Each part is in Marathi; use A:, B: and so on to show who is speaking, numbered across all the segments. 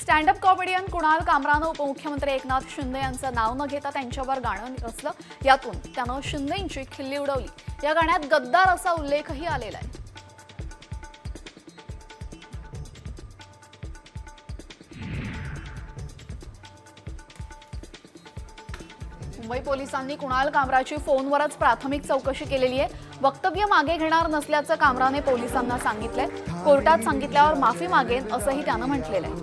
A: स्टँडअप कॉमेडियन कुणाल कामरानं उपमुख्यमंत्री एकनाथ शिंदे यांचं नाव न घेता त्यांच्यावर गाणं रचलं. यातून त्यानं शिंदेंची खिल्ली उडवली. या गाण्यात गद्दार असा उल्लेखही आलेला आहे. मुंबई पोलिसांनी कुणाल कामराची फोनवरच प्राथमिक चौकशी केलेली आहे. वक्तव्य मागे घेणार नसल्याचं कामराने पोलिसांना सांगितलंय. कोर्टात सांगितल्यावर माफी मागेन असंही त्यानं म्हटलेलं आहे.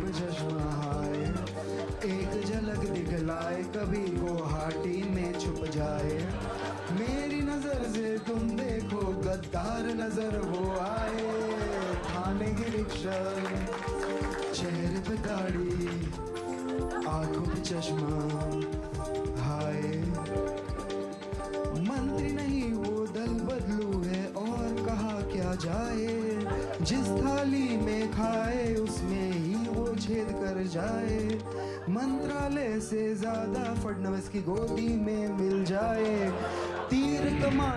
B: चश्मा। जाए। जिस थाली में खाए उसमें ही वो छेद कर जाए। मंत्रालय से ज्यादा फडणवीस की गोदी में मिल जाए। तीर
C: कमा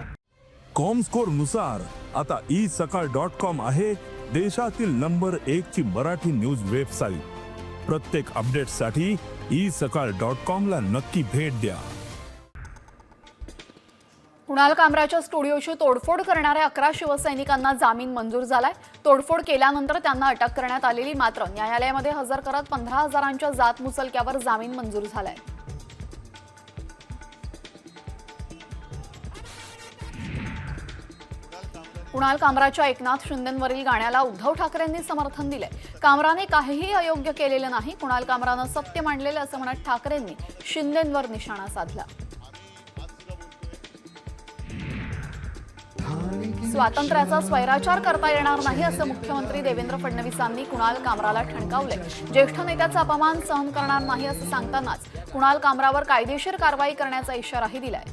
C: कॉम स्कोरनुसार आता ई सकाळ डॉट कॉम आहे देशातील नंबर एक ची मराठी न्यूज वेबसाईट. प्रत्येक अपडेटसाठी ई सकाळ डॉट कॉम ला नक्की भेट द्या.
A: कुणाल कामराच्या स्टुडिओशी तोडफोड करणाऱ्या अकरा शिवसैनिकांना जामीन मंजूर झालाय. तोडफोड केल्यानंतर त्यांना अटक करण्यात आलेली मात्र न्यायालयामध्ये हजर करत पंधरा हजारांच्या जात मुचलक्यावर जामीन मंजूर झालाय. कुणाल कामराच्या एकनाथ शिंदेवरील गाण्याला उद्धव ठाकरेंनी समर्थन दिलंय. कामराने काहीही अयोग्य केलेलं नाही कुणाल कामरानं सत्य मांडलेलं असं म्हणत ठाकरेंनी शिंदेंवर निशाणा साधला. स्वातंत्र्याचा स्वैराचार करता येणार नाही असं मुख्यमंत्री देवेंद्र फडणवीसांनी कुणाल कामराला ठणकावले. ज्येष्ठ नेत्याचा अपमान सहन करणार नाही असं सांगतानाच कुणाल कामरावर कायदेशीर कारवाई करण्याचा इशाराही दिलाय.